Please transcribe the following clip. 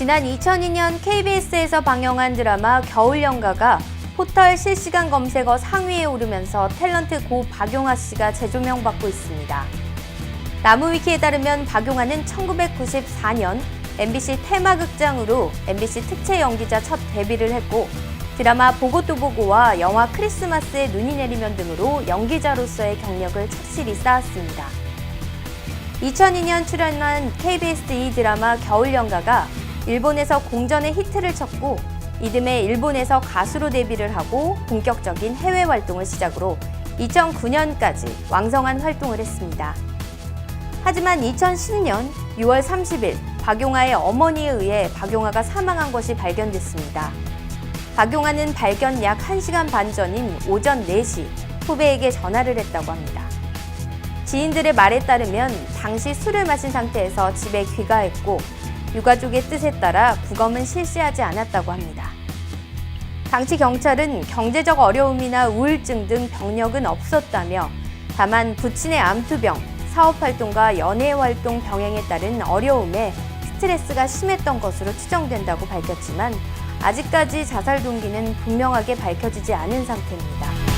지난 2002년 KBS에서 방영한 드라마 겨울연가가 포털 실시간 검색어 상위에 오르면서 탤런트 고 박용아 씨가 재조명받고 있습니다. 나무위키에 따르면 박용아는 1994년 MBC 테마극장으로 MBC 특채 연기자 첫 데뷔를 했고 드라마 보고 또 보고와 영화 크리스마스의 눈이 내리면 등으로 연기자로서의 경력을 착실히 쌓았습니다. 2002년 출연한 KBS 이 드라마 겨울연가가 일본에서 공전의 히트를 쳤고 이듬해 일본에서 가수로 데뷔를 하고 본격적인 해외 활동을 시작으로 2009년까지 왕성한 활동을 했습니다. 하지만 2010년 6월 30일 박용아의 어머니에 의해 박용아가 사망한 것이 발견됐습니다. 박용아는 발견 약 1시간 반 전인 오전 4시 후배에게 전화를 했다고 합니다. 지인들의 말에 따르면 당시 술을 마신 상태에서 집에 귀가했고 유가족의 뜻에 따라 부검은 실시하지 않았다고 합니다. 당시 경찰은 경제적 어려움이나 우울증 등 병력은 없었다며 다만 부친의 암투병, 사업활동과 연예활동 병행에 따른 어려움에 스트레스가 심했던 것으로 추정된다고 밝혔지만 아직까지 자살 동기는 분명하게 밝혀지지 않은 상태입니다.